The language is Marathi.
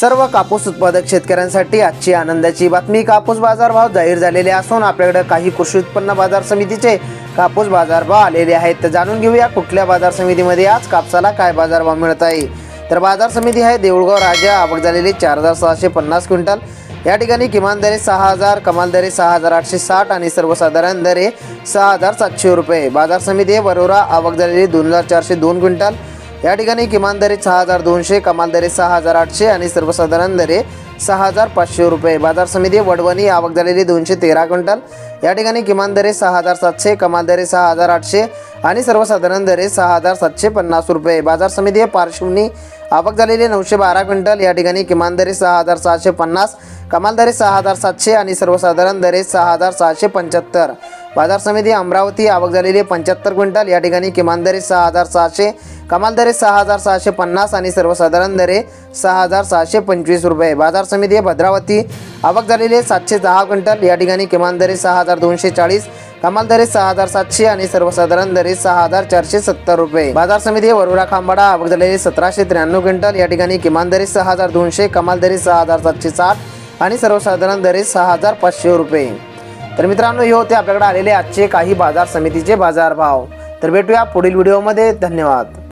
सर्व कापूस उत्पादक शेतकऱ्यांसाठी आजची आनंदाची बातमी. कापूस बाजारभाव जाहीर झालेले असून आपल्याकडे काही कृषी उत्पन्न बाजार समितीचे कापूस बाजारभाव आलेले आहेत. तर जाणून घेऊया कुठल्या बाजार समितीमध्ये आज कापसाला काय बाजारभाव मिळत आहे. तर बाजार समिती आहे देऊळगाव राजा. आवक झालेली चार हजार सहाशे पन्नास क्विंटल. या ठिकाणी किमान दरे सहा हजार कमाल दरे सहा हजार आठशे साठ आणि सर्वसाधारण दरे सहा हजार सातशे रुपये. बाजार समिती आहे वरोरा. आवक झालेली दोन हजार चारशे दोन क्विंटल. या ठिकाणी किमान दरे सहा हजार दोनशे कमाल दरे सहा हजार आठशे आणि सर्वसाधारण दरे सहा हजार पाचशे रुपये बाजार समिती वडवणी आवक झालेली दोनशे तेरा क्विंटल या ठिकाणी किमान दरे सहा हजार सातशे कमाल दरे सहा हजार आठशे आणि सर्वसाधारण दरे सहा हजार सातशे पन्नास रुपये बाजार समिती पार्श्वनी आवक झालेली नऊशे बारा क्विंटल या ठिकाणी किमान दरे सहा हजार सहाशे पन्नास कमाल दरे सहा हजार सातशे आणि सर्वसाधारण दरे सहा हजार सहाशे पंच्याहत्तर बाजार समिती अमरावती आवक झालेली पंच्याहत्तर क्विंटल या ठिकाणी किमान दरे सहा हजार सहाशे कमाल दरे सहा हजार सहाशे पन्नास आणि सर्वसाधारण दरे सहा हजार सहाशे पंचवीस रुपये. बाजार समिती भद्रावती. आवक झालेले सातशे दहा क्विंटल. या ठिकाणी किमान दरे सहा हजार दोनशे चाळीस कमाल दरे सहा हजार सातशे आणि सर्वसाधारण दरे सहा हजार चारशे सत्तर रुपये. बाजार समिती वरोरा खांबाडा. आवक झालेली सतराशे त्र्याण्णव क्विंटल. या ठिकाणी किमान दरे सहा हजार दोनशे कमाल दरे सहा हजार सातशे साठ आणि सर्वसाधारण दरे सहा हजार पाचशे रुपये. तर मित्रांनो हे होते आपल्याकडे आलेले आजचे काही बाजार समितीचे बाजारभाव. तर भेटूया पुढील व्हिडिओमध्ये. धन्यवाद.